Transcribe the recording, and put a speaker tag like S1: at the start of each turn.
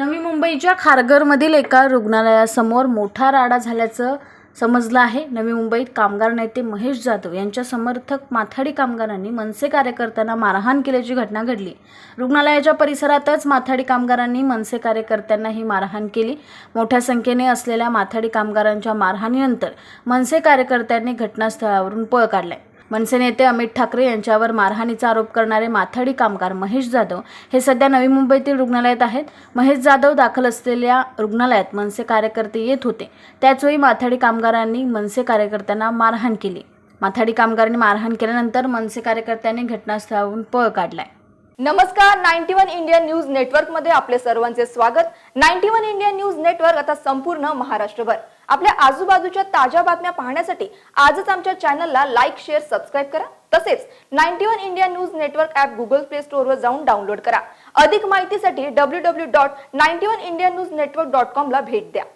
S1: नवी मुंबईच्या खारघरमधील एका रुग्णालयासमोर मोठा राडा झाल्याचं समजलं आहे. नवी मुंबईत कामगार नेते महेश जाधव यांच्या समर्थक माथाडी कामगारांनी मनसे कार्यकर्त्यांना मारहाण केल्याची घटना घडली. रुग्णालयाच्या परिसरातच माथाडी कामगारांनी मनसे कार्यकर्त्यांना ही मारहाण केली. मोठ्या संख्येने असलेल्या माथाडी कामगारांच्या मारहाणीनंतर मनसे कार्यकर्त्यांनी घटनास्थळावरून पळ काढलाय. मनसे नेते अमित ठाकरे यांच्यावर मारहाणीचा आरोप करणारे माथाडी कामगार महेश जाधव हे सध्या नवी मुंबईतील रुग्णालयात आहेत. महेश जाधव दाखल असलेल्या रुग्णालयात मनसे कार्यकर्ते येत होते. त्याचवेळी माथाडी कामगारांनी मनसे कार्यकर्त्यांना मारहाण केली. माथाडी कामगारांनी मारहाण केल्यानंतर मनसे कार्यकर्त्यांनी घटनास्थळावरून पळ काढलाय.
S2: नमस्कार नाईन्टी वन इंडिया न्यूज नेटवर्कमध्ये आपले सर्वांचे स्वागत. Ninety one India news network आता संपूर्ण महाराष्ट्रभर. आपल्या आजूबाजूच्या ताज्या बातम्या पाहण्यासाठी आजच आमच्या चॅनलला लाईक शेअर सबस्क्राईब करा. तसेच ninety one India news network app Google Play स्टोअरवर जाऊन डाउनलोड करा. अधिक माहितीसाठी W W dot ninety one India news network dot कॉमला भेट द्या.